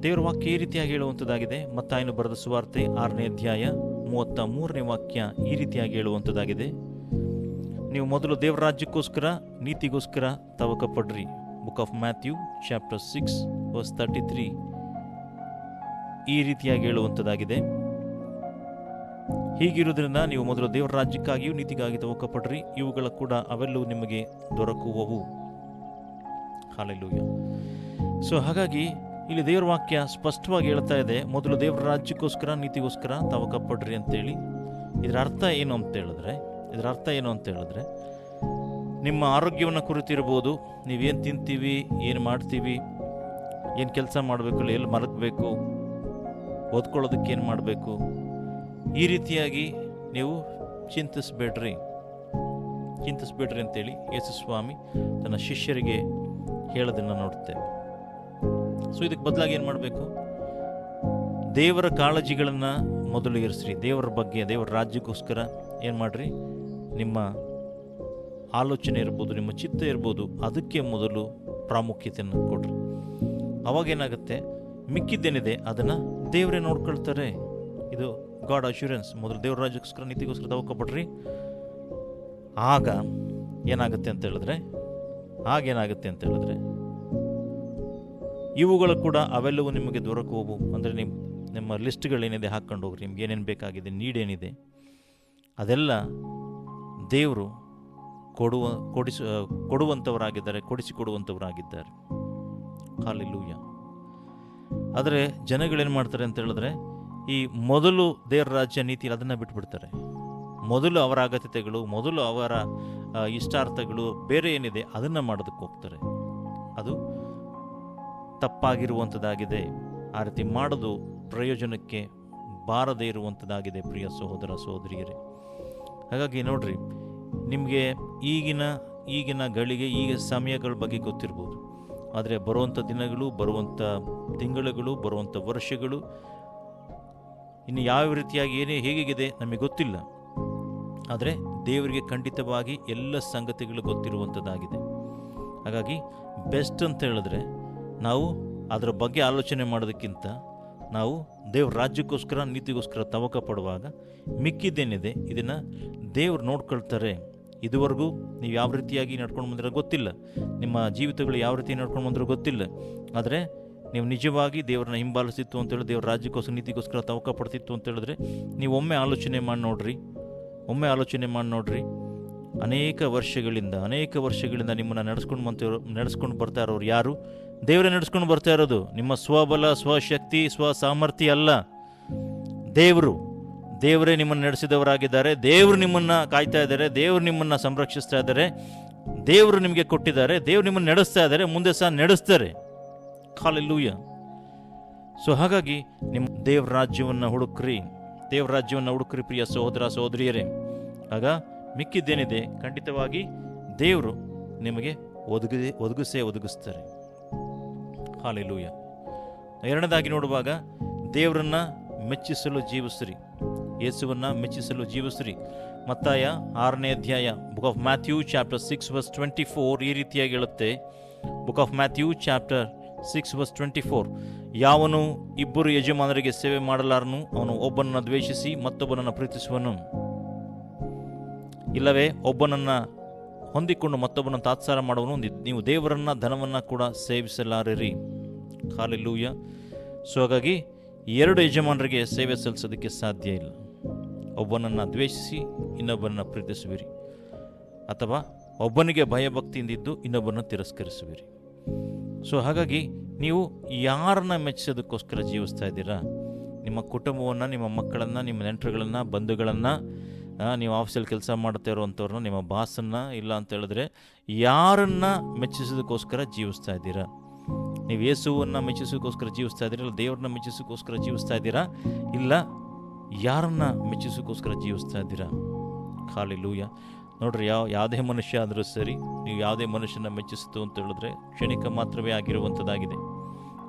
ದೇವರ ವಾಕ್ಯ ಈ ರೀತಿಯಾಗಿ ಹೇಳುವಂಥದ್ದಾಗಿದೆ. ಮತ್ತಾಯನು ಬರೆದ ಸುವಾರ್ತೆ ಆರನೇ ಅಧ್ಯಾಯ ಮೂವತ್ತ ಮೂರನೇ ವಾಕ್ಯ ಈ ರೀತಿಯಾಗಿ ಹೇಳುವಂಥದ್ದಾಗಿದೆ. ನೀವು ಮೊದಲು ದೇವರ ರಾಜ್ಯಕ್ಕೋಸ್ಕರ, ನೀತಿಗೋಸ್ಕರ ತವಕ ಪಡ್ರಿ book of Matthew chapter six verse thirty three ಈ ರೀತಿಯಾಗಿ ಹೇಳುವಂಥದ್ದಾಗಿದೆ. ಹೀಗಿರುವುದರಿಂದ ನೀವು ಮೊದಲು ದೇವರ ರಾಜ್ಯಕ್ಕಾಗಿಯೂ, ನೀತಿಗಾಗಿ ತವಕ ಪಡ್ರಿ ಇವುಗಳ ಕೂಡ ಅವೆಲ್ಲವೂ ನಿಮಗೆ ದೊರಕುವವು. ಹಾಲೆಲ್ಲೂಯ್ಯ ಸೊ ಹಾಗಾಗಿ ಇಲ್ಲಿ ದೇವರ ವಾಕ್ಯ ಸ್ಪಷ್ಟವಾಗಿ ಹೇಳ್ತಾ ಇದೆ. ಮೊದಲು ದೇವರ ರಾಜ್ಯಕ್ಕೋಸ್ಕರ, ನೀತಿಗೋಸ್ಕರ ತವಕ ಪಡ್ರಿ ಅಂತೇಳಿ. ಇದರ ಅರ್ಥ ಏನು ಅಂತ ಹೇಳಿದ್ರೆ ಇದರ ಅರ್ಥ ಏನು ಅಂತ ಹೇಳಿದ್ರೆ, ನಿಮ್ಮ ಆರೋಗ್ಯವನ್ನು ಕುರಿತಿರ್ಬೋದು, ನೀವೇನು ತಿಂತೀವಿ, ಏನು ಮಾಡ್ತೀವಿ, ಏನು ಕೆಲಸ ಮಾಡಬೇಕು ಎಲ್ಲಿ ಮಲಗಬೇಕು, ಓದ್ಕೊಳ್ಳೋದಕ್ಕೆ ಏನು ಮಾಡಬೇಕು, ಈ ರೀತಿಯಾಗಿ ನೀವು ಚಿಂತಿಸ್ಬೇಡ್ರಿ. ಚಿಂತಿಸ್ಬೇಡ್ರಿ ಅಂತೇಳಿ ಯೇಸು ಸ್ವಾಮಿ ತನ್ನ ಶಿಷ್ಯರಿಗೆ ಹೇಳೋದನ್ನು ನೋಡ್ತೇವೆ ಸೊ ಇದಕ್ಕೆ ಬದಲಾಗಿ ಏನು ಮಾಡಬೇಕು? ದೇವರ ಕಾಳಜಿಗಳನ್ನು ಮೊದಲು ಇರಿಸ್ರಿ ದೇವರ ಬಗ್ಗೆ, ದೇವರ ರಾಜ್ಯಕ್ಕೋಸ್ಕರ ಏನು ಮಾಡಿರಿ? ನಿಮ್ಮ ಆಲೋಚನೆ ಇರ್ಬೋದು, ನಿಮ್ಮ ಚಿತ್ತ ಇರ್ಬೋದು, ಅದಕ್ಕೆ ಮೊದಲು ಪ್ರಾಮುಖ್ಯತೆಯನ್ನು ಕೊಡ್ರಿ. ಅವಾಗೇನಾಗುತ್ತೆ? ಮಿಕ್ಕಿದ್ದೇನಿದೆ, ಅದನ್ನು ದೇವರೇ ನೋಡ್ಕೊಳ್ತಾರೆ. ಇದು ಗಾಡ್ ಅಶ್ಯೂರೆನ್ಸ್ ಮೊದಲು ದೇವರ ರಾಜ್ಯಕ್ಕೋಸ್ಕರ, ನೀತಿಗೋಸ್ಕರ ತಗೋಕೊಬಿಡ್ರಿ ಆಗ ಏನಾಗುತ್ತೆ ಅಂತ ಹೇಳಿದ್ರೆ ಆಗೇನಾಗುತ್ತೆ ಅಂತ ಹೇಳಿದ್ರೆ, ಇವುಗಳು ಕೂಡ ಅವೆಲ್ಲವೂ ನಿಮಗೆ ದೊರಕುವವು. ಅಂದರೆ ನಿಮ್ಮ ನಿಮ್ಮ ಲಿಸ್ಟ್ಗಳೇನಿದೆ ಹಾಕ್ಕೊಂಡು ಹೋಗ್ರಿ. ನಿಮ್ಗೆ ಏನೇನು ಬೇಕಾಗಿದೆ, ನೀಡೇನಿದೆ, ಅದೆಲ್ಲ ದೇವರು ಕೊಡುವ, ಕೊಡಿಸ ಕೊಡುವಂಥವರಾಗಿದ್ದಾರೆ, ಕೊಡಿಸಿಕೊಡುವಂಥವರಾಗಿದ್ದಾರೆ. ಹಾಲಿಲ್ಲೂಯ ಆದರೆ ಜನಗಳೇನು ಮಾಡ್ತಾರೆ ಅಂತ ಹೇಳಿದ್ರೆ, ಈ ಮೊದಲು ದೇವರ ರಾಜ್ಯ ನೀತಿ ಅದನ್ನು ಬಿಟ್ಬಿಡ್ತಾರೆ. ಮೊದಲು ಅವರ ಅಗತ್ಯತೆಗಳು, ಮೊದಲು ಅವರ ಇಷ್ಟಾರ್ಥಗಳು ಬೇರೆ ಏನಿದೆ ಅದನ್ನು ಮಾಡೋದಕ್ಕೆ ಹೋಗ್ತಾರೆ. ಅದು ತಪ್ಪಾಗಿರುವಂಥದ್ದಾಗಿದೆ. ಆ ರೀತಿ ಮಾಡೋದು ಪ್ರಯೋಜನಕ್ಕೆ ಬಾರದೇ ಇರುವಂಥದ್ದಾಗಿದೆ, ಪ್ರಿಯ ಸಹೋದರ ಸಹೋದರಿಯರೇ. ಹಾಗಾಗಿ ನೋಡ್ರಿ ನಿಮಗೆ ಈಗಿನ ಈಗಿನ ಗಳಿಗೆ ಈಗ ಸಮಯಗಳ ಬಗ್ಗೆ ಗೊತ್ತಿರ್ಬೋದು. ಆದರೆ ಬರುವಂಥ ದಿನಗಳು ಬರುವಂಥ ತಿಂಗಳುಗಳು ಬರುವಂಥ ವರ್ಷಗಳು ಇನ್ನು ಯಾವ ರೀತಿಯಾಗಿ, ಏನೇ ಹೇಗಿದೆ ನಮಗೆ ಗೊತ್ತಿಲ್ಲ. ಆದರೆ ದೇವರಿಗೆ ಖಂಡಿತವಾಗಿ ಎಲ್ಲ ಸಂಗತಿಗಳು ಗೊತ್ತಿರುವಂಥದ್ದಾಗಿದೆ ಹಾಗಾಗಿ ಬೆಸ್ಟ್ ಅಂತ ಹೇಳಿದ್ರೆ ನಾವು ಅದರ ಬಗ್ಗೆ ಆಲೋಚನೆ ಮಾಡೋದಕ್ಕಿಂತ ನಾವು ದೇವ್ರ ರಾಜ್ಯಕ್ಕೋಸ್ಕರ, ನೀತಿಗೋಸ್ಕರ ತವಕ ಪಡುವಾಗ ಮಿಕ್ಕಿದ್ದೇನಿದೆ, ಇದನ್ನು ದೇವ್ರು ನೋಡ್ಕೊಳ್ತಾರೆ. ಇದುವರೆಗೂ ನೀವು ಯಾವ ರೀತಿಯಾಗಿ ನಡ್ಕೊಂಡು ಬಂದಿರೋ ಗೊತ್ತಿಲ್ಲ. ನಿಮ್ಮ ಜೀವಿತಗಳು ಯಾವ ರೀತಿ ನಡ್ಕೊಂಡು ಬಂದಿರೋ ಗೊತ್ತಿಲ್ಲ. ಆದರೆ ನೀವು ನಿಜವಾಗಿ ದೇವ್ರನ್ನ ಹಿಂಬಾಲಿಸ್ತಿತ್ತು ಅಂತೇಳಿ ದೇವ್ರ ರಾಜ್ಯಕ್ಕೋಸ್ಕರ, ನೀತಿಗೋಸ್ಕರ ತವಕ ಪಡ್ತಿತ್ತು ಅಂತ ಹೇಳಿದ್ರೆ, ನೀವು ಒಮ್ಮೆ ಆಲೋಚನೆ ಮಾಡಿ ನೋಡ್ರಿ. ಒಮ್ಮೆ ಆಲೋಚನೆ ಮಾಡಿ ನೋಡ್ರಿ. ಅನೇಕ ವರ್ಷಗಳಿಂದ ಅನೇಕ ವರ್ಷಗಳಿಂದ ನಿಮ್ಮನ್ನು ನಡೆಸ್ಕೊಂಡು ಬಂತಿರೋ ನಡೆಸ್ಕೊಂಡು ಬರ್ತಾ ಇರೋರು ಯಾರು? ದೇವರೇ ನಡೆಸ್ಕೊಂಡು ಬರ್ತಾ ಇರೋದು. ನಿಮ್ಮ ಸ್ವಬಲ, ಸ್ವಶಕ್ತಿ ಸ್ವ ಸಾಮರ್ಥ್ಯ ಅಲ್ಲ. ದೇವರು ದೇವರೇ ನಿಮ್ಮನ್ನು ನಡೆಸಿದವರಾಗಿದ್ದಾರೆ, ದೇವರು ನಿಮ್ಮನ್ನು ಕಾಯ್ತಾ ಇದ್ದಾರೆ, ದೇವರು ನಿಮ್ಮನ್ನು ಸಂರಕ್ಷಿಸ್ತಾ ಇದ್ದಾರೆ, ದೇವರು ನಿಮಗೆ ಕೊಟ್ಟಿದ್ದಾರೆ, ದೇವರು ನಿಮ್ಮನ್ನು ನಡೆಸ್ತಾ ಇದ್ದಾರೆ, ಮುಂದೆ ಸಹ ನಡೆಸ್ತಾರೆ. ಕಾಲೆಲ್ಲೂಯ ಸೊ ಹಾಗಾಗಿ ನಿಮ್ಮ ದೇವ್ರ ರಾಜ್ಯವನ್ನು ಹುಡುಕ್ರಿ, ದೇವ್ರ ರಾಜ್ಯವನ್ನು ಹುಡುಕ್ರಿ ಪ್ರಿಯ ಸಹೋದರ, ಸಹೋದರಿಯರೇ. ಆಗ ಮಿಕ್ಕಿದ್ದೇನಿದೆ, ಖಂಡಿತವಾಗಿ ದೇವರು ನಿಮಗೆ ಒದಗಿ, ಒದಗಿಸೇ ಒದಗಿಸ್ತಾರೆ. ಹಾಲೆಲೂಯ ಎರಡನೇದಾಗಿ ನೋಡುವಾಗ ದೇವರನ್ನು ಮೆಚ್ಚಿಸಲು ಜೀವಿಸ್ರಿ. ಯೇಸುವನ್ನು ಮೆಚ್ಚಿಸಲು ಜೀವಿಸ್ರಿ. ಮತ್ತಾಯ ಆರನೇ ಅಧ್ಯಾಯ book of Matthew chapter six verse twenty four ಈ ರೀತಿಯಾಗಿ ಹೇಳುತ್ತೆ. Book of Matthew chapter six verse twenty four ಯಾವನು ಇಬ್ಬರು ಯಜಮಾನರಿಗೆ ಸೇವೆ ಮಾಡಲಾರನು, ಅವನು ಒಬ್ಬನನ್ನು ದ್ವೇಷಿಸಿ ಮತ್ತೊಬ್ಬನನ್ನು ಪ್ರೀತಿಸುವನು. ಇಲ್ಲವೇ, ಒಬ್ಬನನ್ನು ಹೊಂದಿಕೊಂಡು ಮತ್ತೊಬ್ಬನ ತಾತ್ಸಾರ ಮಾಡುವನು ನೀವು ದೇವರನ್ನ, ಧನವನ್ನು ಕೂಡ ಸೇವಿಸಲಾರಿರಿ. ಹಾಲೆಲ್ಲೂಯ ಸೊ ಹಾಗಾಗಿ ಎರಡು ಯಜಮಾನರಿಗೆ ಸೇವೆ ಸಲ್ಲಿಸೋದಕ್ಕೆ ಸಾಧ್ಯ ಇಲ್ಲ. ಒಬ್ಬನನ್ನು ದ್ವೇಷಿಸಿ ಇನ್ನೊಬ್ಬನನ್ನು ಪ್ರೀತಿಸುವಿರಿ. ಅಥವಾ ಒಬ್ಬನಿಗೆ ಭಯಭಕ್ತಿಯಿಂದಿದ್ದು ಇನ್ನೊಬ್ಬನನ್ನು ತಿರಸ್ಕರಿಸುವಿರಿ. ಸೊ ಹಾಗಾಗಿ ನೀವು ಯಾರನ್ನ ಮೆಚ್ಚಿಸೋದಕ್ಕೋಸ್ಕರ ಜೀವಿಸ್ತಾ ಇದ್ದೀರಾ? ನಿಮ್ಮ ಕುಟುಂಬವನ್ನು, ನಿಮ್ಮ ಮಕ್ಕಳನ್ನು, ನಿಮ್ಮ ನೆಂಟರುಗಳನ್ನು, ಬಂಧುಗಳನ್ನು ನೀವು ಆಫೀಸಲ್ಲಿ ಕೆಲಸ ಮಾಡ್ತಾ ಇರುವಂಥವ್ರನ್ನ, ನಿಮ್ಮ ಬಾಸನ್ನು, ಇಲ್ಲ ಅಂತ ಹೇಳಿದ್ರೆ ಯಾರನ್ನ ಮೆಚ್ಚಿಸೋದಕ್ಕೋಸ್ಕರ ಜೀವಿಸ್ತಾ ಇದ್ದೀರಾ? ನೀವು ಯೇಸುವನ್ನು ಮೆಚ್ಚಿಸೋಕ್ಕೋಸ್ಕರ ಜೀವಿಸ್ತಾ ಇದ್ದೀರಾ? ಇಲ್ಲ ದೇವ್ರನ್ನ ಮೆಚ್ಚಿಸೋಕ್ಕೋಸ್ಕರ ಜೀವಿಸ್ತಾ ಇದ್ದೀರಾ? ಇಲ್ಲ ಯಾರನ್ನ ಮೆಚ್ಚಿಸೋಕ್ಕೋಸ್ಕರ ಜೀವಿಸ್ತಾ ಇದ್ದೀರಾ? ಖಾಲಿ ಲೂಯ ನೋಡ್ರಿ ಯಾವ ಯಾವುದೇ ಮನುಷ್ಯ ಆದರೂ ಸರಿ, ನೀವು ಯಾವುದೇ ಮನುಷ್ಯನ ಮೆಚ್ಚಿಸ್ತು ಅಂತ ಹೇಳಿದ್ರೆ ಕ್ಷಣಿಕ ಮಾತ್ರವೇ ಆಗಿರುವಂಥದ್ದಾಗಿದೆ.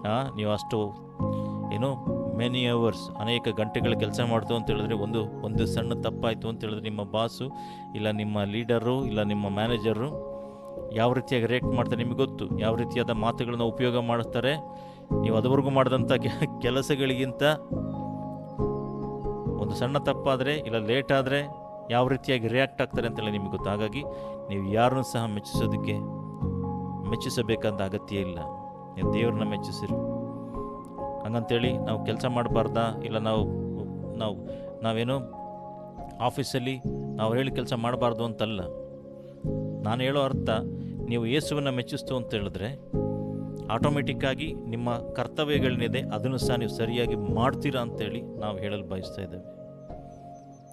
ಹಾಂ ನೀವು ಅಷ್ಟು ಏನೋ ಮೆನಿ ಅವರ್ಸ್ ಅನೇಕ ಗಂಟೆಗಳ ಕೆಲಸ ಮಾಡ್ತು ಅಂತ ಹೇಳಿದ್ರೆ ಒಂದು ಒಂದು ಸಣ್ಣ ತಪ್ಪಾಯಿತು ಅಂತ ಹೇಳಿದ್ರೆ ನಿಮ್ಮ ಬಾಸು, ಇಲ್ಲ ನಿಮ್ಮ ಲೀಡರು, ಇಲ್ಲ ನಿಮ್ಮ ಮ್ಯಾನೇಜರು ಯಾವ ರೀತಿಯಾಗಿ ರಿಯಾಕ್ಟ್ ಮಾಡ್ತಾರೆ ನಿಮಗೆ ಗೊತ್ತು. ಯಾವ ರೀತಿಯಾದ ಮಾತುಗಳನ್ನ ಉಪಯೋಗ ಮಾಡ್ತಾರೆ ನೀವು ಅದುವರೆಗೂ ಮಾಡಿದಂಥ ಕೆಲಸಗಳಿಗಿಂತ ಒಂದು ಸಣ್ಣ ತಪ್ಪಾದರೆ ಇಲ್ಲ ಲೇಟ್ ಆದರೆ ಯಾವ ರೀತಿಯಾಗಿ ರಿಯಾಕ್ಟ್ ಆಗ್ತಾರೆ ಅಂತೆಲ್ಲ ನಿಮಗೆ ಗೊತ್ತು. ಹಾಗಾಗಿ ನೀವು ಯಾರನ್ನು ಸಹ ಮೆಚ್ಚಿಸೋದಕ್ಕೆ ಮೆಚ್ಚಿಸಬೇಕಂತ ಅಗತ್ಯ ಇಲ್ಲ. ನೀವು ದೇವ್ರನ್ನ ಮೆಚ್ಚಿಸಿರಿ. ಹಂಗಂತೇಳಿ ನಾವು ಕೆಲಸ ಮಾಡಬಾರ್ದಾ? ಇಲ್ಲ ನಾವು ನಾವು, ನಾವೇನು ಆಫೀಸಲ್ಲಿ ನಾವು ಹೇಳಿ ಕೆಲಸ ಮಾಡಬಾರ್ದು ಅಂತಲ್ಲ. ನಾನು ಹೇಳೋ ಅರ್ಥ, ನೀವು ಯೇಸುವನ್ನು ಮೆಚ್ಚಿಸ್ತು ಅಂತ ಹೇಳಿದ್ರೆ ಆಟೋಮೆಟಿಕ್ಕಾಗಿ ನಿಮ್ಮ ಕರ್ತವ್ಯಗಳೇನಿದೆ ಅದನ್ನು ಸಹ ನೀವು ಸರಿಯಾಗಿ ಮಾಡ್ತೀರಾ ಅಂತೇಳಿ ನಾವು ಹೇಳಲು ಬಯಸ್ತಾ ಇದ್ದೇವೆ.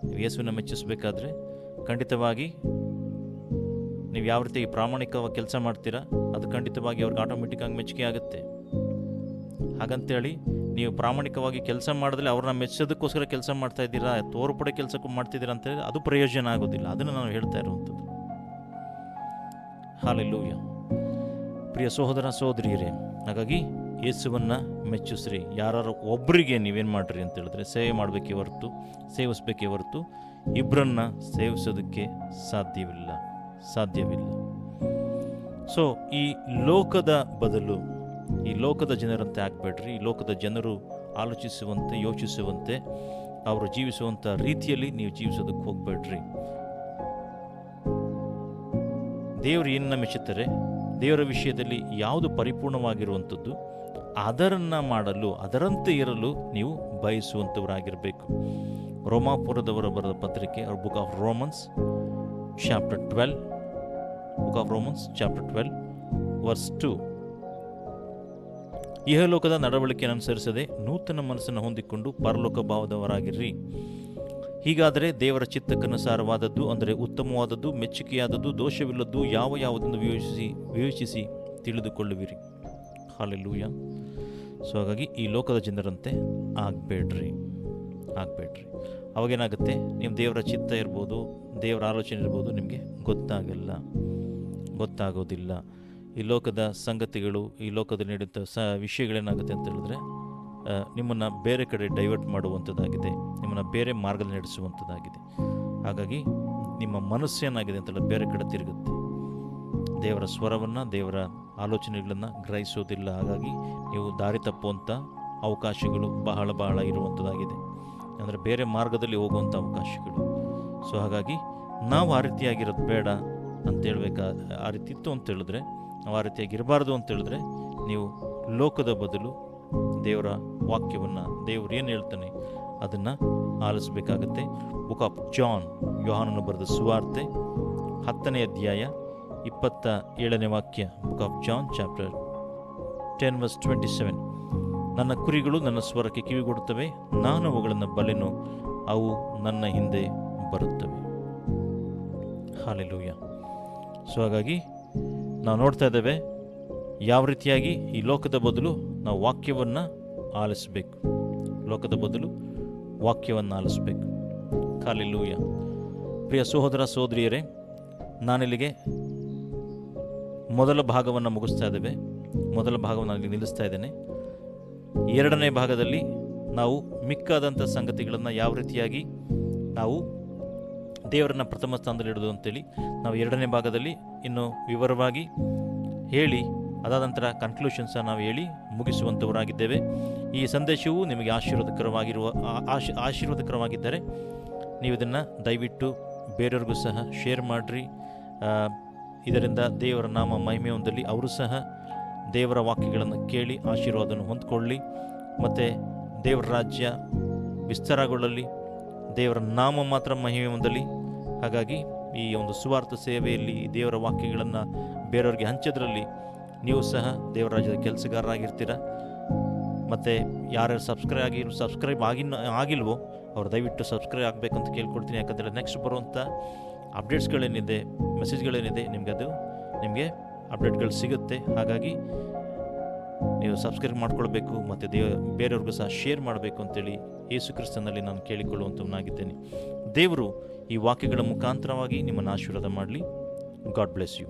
ನೀವು ಯೇಸುವನ್ನು ಮೆಚ್ಚಿಸಬೇಕಾದ್ರೆ ಖಂಡಿತವಾಗಿ ನೀವು ಯಾವ ರೀತಿ ಪ್ರಾಮಾಣಿಕವಾಗಿ ಕೆಲಸ ಮಾಡ್ತೀರಾ, ಅದು ಖಂಡಿತವಾಗಿ ಅವ್ರಿಗೆ ಆಟೋಮೆಟಿಕ್ಕಾಗಿ ಮೆಚ್ಚುಗೆ ಆಗುತ್ತೆ. ಹಾಗಂತೇಳಿ ನೀವು ಪ್ರಾಮಾಣಿಕವಾಗಿ ಕೆಲಸ ಮಾಡಿದ್ರೆ ಅವ್ರನ್ನ ಮೆಚ್ಚೋದಕ್ಕೋಸ್ಕರ ಕೆಲಸ ಮಾಡ್ತಾ ಇದ್ದೀರಾ ತೋರ್ಪಡೆ ಕೆಲಸಕ್ಕೂ ಮಾಡ್ತಿದ್ದೀರಾ ಅಂತ ಅದು ಪ್ರಯೋಜನ ಆಗೋದಿಲ್ಲ. ಅದನ್ನು ನಾನು ಹೇಳ್ತಾ ಇರುವಂಥದ್ದು. ಹಾಲೆಲ್ಲೂಯ ಪ್ರಿಯ ಸಹೋದರ, ಸಹೋದರಿಯರೇ, ಹಾಗಾಗಿ ಯೇಸುವನ್ನು ಮೆಚ್ಚಿಸ್ರಿ. ಯಾರು ಒಬ್ಬರಿಗೆ ನೀವೇನು ಮಾಡಿರಿ ಅಂತ ಹೇಳಿದ್ರೆ ಸೇವೆ ಮಾಡಬೇಕೇ ಹೊರತು, ಸೇವಿಸ್ಬೇಕೇ ಹೊರತು ಇಬ್ಬರನ್ನು ಸೇವಿಸೋದಕ್ಕೆ ಸಾಧ್ಯವಿಲ್ಲ ಸಾಧ್ಯವಿಲ್ಲ. ಸೊ ಈ ಲೋಕದ ಬದಲು, ಈ ಲೋಕದ ಜನರಂತೆ ಆಗಬೇಡ್ರಿ. ಈ ಲೋಕದ ಜನರು ಆಲೋಚಿಸುವಂತೆ, ಯೋಚಿಸುವಂತೆ, ಅವರು ಜೀವಿಸುವಂಥ ರೀತಿಯಲ್ಲಿ ನೀವು ಜೀವಿಸೋದಕ್ಕೆ ಹೋಗಬೇಡ್ರಿ. ದೇವರು ಏನನ್ನ ಮೆಚ್ಚುತ್ತಾರೆ ದೇವರ ವಿಷಯದಲ್ಲಿ ಯಾವುದು ಪರಿಪೂರ್ಣವಾಗಿರುವಂಥದ್ದು? ಅದರನ್ನು ಮಾಡಲು, ಅದರಂತೆ ಇರಲು ನೀವು ಬಯಸುವಂಥವರಾಗಿರಬೇಕು. ರೋಮಾಪುರದವರ ಬರೆದ ಪತ್ರಿಕೆ ಅವ್ರ book of Romans chapter twelve book of Romans chapter twelve verse two ಇಹಲೋಕದ ನಡವಳಿಕೆಯನ್ನು ಅನುಸರಿಸದೆ ನೂತನ ಮನಸ್ಸನ್ನು ಹೊಂದಿಕೊಂಡು ಪರಲೋಕ ಭಾವದವರಾಗಿರ್ರಿ. ಹೀಗಾದರೆ ದೇವರ ಚಿತ್ತಕ್ಕನುಸಾರವಾದದ್ದು, ಅಂದರೆ ಉತ್ತಮವಾದದ್ದು, ಮೆಚ್ಚುಗೆಯಾದದ್ದು, ದೋಷವಿಲ್ಲದ್ದು ಯಾವ ಯಾವುದನ್ನು ವಿವೇಚಿಸಿ ವಿವೇಚಿಸಿ ತಿಳಿದುಕೊಳ್ಳುವಿರಿ. ಹಾಲೆಲ್ಲೂಯ ಸೊ ಹಾಗಾಗಿ ಈ ಲೋಕದ ಜನರಂತೆ ಆಗಬೇಡ್ರಿ ಆಗಬೇಡ್ರಿ. ಅವಾಗೇನಾಗುತ್ತೆ? ನಿಮ್ಮ ದೇವರ ಚಿತ್ತ ಇರ್ಬೋದು, ದೇವರ ಆಲೋಚನೆ ಇರ್ಬೋದು, ನಿಮಗೆ ಗೊತ್ತಾಗಲ್ಲ, ಗೊತ್ತಾಗೋದಿಲ್ಲ. ಈ ಲೋಕದ ಸಂಗತಿಗಳು, ಈ ಲೋಕದಲ್ಲಿ ನೀಡುವಂಥ ಸ, ವಿಷಯಗಳೇನಾಗುತ್ತೆ ಅಂತ ಹೇಳಿದ್ರೆ ನಿಮ್ಮನ್ನು ಬೇರೆ ಕಡೆ ಡೈವರ್ಟ್ ಮಾಡುವಂಥದ್ದಾಗಿದೆ, ನಿಮ್ಮನ್ನು ಬೇರೆ ಮಾರ್ಗದಲ್ಲಿ ನಡೆಸುವಂಥದ್ದಾಗಿದೆ. ಹಾಗಾಗಿ ನಿಮ್ಮ ಮನಸ್ಸು ಏನಾಗಿದೆ ಅಂತ ಹೇಳಿದ್ರೆ ಬೇರೆ ಕಡೆ ತಿರುಗುತ್ತೆ. ದೇವರ ಸ್ವರವನ್ನು, ದೇವರ ಆಲೋಚನೆಗಳನ್ನು ಗ್ರಹಿಸೋದಿಲ್ಲ. ಹಾಗಾಗಿ ನೀವು ದಾರಿ ತಪ್ಪುವಂಥ ಅವಕಾಶಗಳು ಬಹಳ ಬಹಳ ಇರುವಂಥದ್ದಾಗಿದೆ ಅಂದರೆ ಬೇರೆ ಮಾರ್ಗದಲ್ಲಿ ಹೋಗುವಂಥ ಅವಕಾಶಗಳು. ಸೊ ಹಾಗಾಗಿ ನಾವು ಆ ರೀತಿಯಾಗಿರೋದು ಬೇಡ ಅಂತ ಹೇಳ್ಬೇಕಾ, ಆ ರೀತಿ ಇತ್ತು ಅಂತ ಹೇಳಿದ್ರೆ, ನಾವು ಆ ರೀತಿಯಾಗಿರಬಾರ್ದು ಅಂತೇಳಿದ್ರೆ ನೀವು ಲೋಕದ ಬದಲು ದೇವರ ವಾಕ್ಯವನ್ನು ದೇವರು ಏನು ಹೇಳ್ತಾನೆ ಅದನ್ನು ಆಲಿಸಬೇಕಾಗತ್ತೆ. ಬುಕ್ ಆಫ್ ಜಾನ್ ಯೋಹಾನನ್ನು ಬರೆದ ಸುವಾರ್ತೆ ಹತ್ತನೇ ಅಧ್ಯಾಯ ಇಪ್ಪತ್ತ ಏಳನೇ ವಾಕ್ಯ book of John chapter ten verse twenty seven ನನ್ನ ಕುರಿಗಳು ನನ್ನ ಸ್ವರಕ್ಕೆ ಕಿವಿಗೊಡುತ್ತವೆ, ನಾನು ಅವುಗಳನ್ನು ಬಲೆನು ಅವು ನನ್ನ ಹಿಂದೆ ಬರುತ್ತವೆ. ಹಾಲೆಲೂಯ ಸೊ ಹಾಗಾಗಿ, ನಾವು ನೋಡ್ತಾ ಇದ್ದೇವೆ, ಯಾವ ರೀತಿಯಾಗಿ ಈ ಲೋಕದ ಬದಲು ನಾವು ವಾಕ್ಯವನ್ನು ಆಲಿಸಬೇಕು. ಲೋಕದ ಬದಲು ವಾಕ್ಯವನ್ನು ಆಲಿಸಬೇಕು. ಹಾಲೆಲೂಯ ಪ್ರಿಯ ಸಹೋದರ ಸಹೋದರಿಯರೇ, ನಾನಿಲ್ಲಿಗೆ ಮೊದಲ ಭಾಗವನ್ನು ಮುಗಿಸ್ತಾ ಇದ್ದೇವೆ. ಮೊದಲ ಭಾಗವನ್ನು ಅಲ್ಲಿ ನಿಲ್ಲಿಸ್ತಾ ಇದ್ದೇನೆ. ಎರಡನೇ ಭಾಗದಲ್ಲಿ ನಾವು ಮಿಕ್ಕಾದಂಥ ಸಂಗತಿಗಳನ್ನು ಯಾವ ರೀತಿಯಾಗಿ ನಾವು ದೇವರನ್ನ ಪ್ರಥಮ ಸ್ಥಾನದಲ್ಲಿ ಇಡೋದು ಅಂತೇಳಿ ನಾವು ಎರಡನೇ ಭಾಗದಲ್ಲಿ ಇನ್ನು ವಿವರವಾಗಿ ಹೇಳಿ, ಅದಾದ ನಂತರ ಕನ್ಕ್ಲೂಷನ್ಸ ನಾವು ಹೇಳಿ ಮುಗಿಸುವಂಥವರಾಗಿದ್ದೇವೆ ಈ ಸಂದೇಶವು ನಿಮಗೆ ಆಶೀರ್ವಾದಕರವಾಗಿರುವ ಆಶಿ, ಆಶೀರ್ವಾದಕರವಾಗಿದ್ದರೆ ನೀವು ಇದನ್ನು ದಯವಿಟ್ಟು ಬೇರೆಯವ್ರಿಗೂ ಸಹ ಶೇರ್ ಮಾಡಿರಿ. ಇದರಿಂದ ದೇವರ ನಾಮ ಮಹಿಮೆ ಹೊಂದಲಿ. ಅವರು ಸಹ ದೇವರ ವಾಕ್ಯಗಳನ್ನು ಕೇಳಿ ಆಶೀರ್ವಾದವನ್ನು ಹೊಂದ್ಕೊಳ್ಳಿ. ಮತ್ತು ದೇವರ ರಾಜ್ಯ ವಿಸ್ತಾರಗೊಳ್ಳಲಿ. ದೇವರ ನಾಮ ಮಾತ್ರ ಮಹಿಮೆ ಹೊಂದಲಿ. ಹಾಗಾಗಿ ಈ ಒಂದು ಸುವಾರ್ಥ ಸೇವೆಯಲ್ಲಿ ದೇವರ ವಾಕ್ಯಗಳನ್ನು ಬೇರೆಯವ್ರಿಗೆ ಹಂಚೋದ್ರಲ್ಲಿ ನೀವು ಸಹ ದೇವರ ರಾಜ್ಯದ ಕೆಲಸಗಾರರಾಗಿರ್ತೀರ? ಮತ್ತು ಯಾರ್ಯಾರು ಸಬ್ಸ್ಕ್ರೈಬ್ ಆಗಿ ಸಬ್ಸ್ಕ್ರೈಬ್ ಆಗಿನ ಆಗಿಲ್ವೋ ಅವ್ರು ದಯವಿಟ್ಟು ಸಬ್ಸ್ಕ್ರೈಬ್ ಆಗಬೇಕಂತ ಕೇಳ್ಕೊಡ್ತೀನಿ. ಯಾಕಂದರೆ ನೆಕ್ಸ್ಟ್ ಬರುವಂಥ ಅಪ್ಡೇಟ್ಸ್ಗಳೇನಿದೆ ಮೆಸೇಜ್ಗಳೇನಿದೆ ನಿಮಗೆ ಅದು ನಿಮಗೆ ಅಪ್ಡೇಟ್ಗಳು ಸಿಗುತ್ತೆ. ಹಾಗಾಗಿ ನೀವು ಸಬ್ಸ್ಕ್ರೈಬ್ ಮಾಡ್ಕೊಳ್ಬೇಕು ಮತ್ತು ದೇವ, ಬೇರೆಯವ್ರಿಗೂ ಸಹ ಶೇರ್ ಮಾಡಬೇಕು ಅಂತೇಳಿ ಯೇಸು ಕ್ರಿಸ್ತನಲ್ಲಿ ನಾನು ಕೇಳಿಕೊಳ್ಳುವಂಥವನಾಗಿದ್ದೇನೆ ದೇವರು ಈ ವಾಕ್ಯಗಳ ಮುಖಾಂತರವಾಗಿ ನಿಮ್ಮನ್ನು ಆಶೀರ್ವಾದ ಮಾಡಲಿ. God bless you.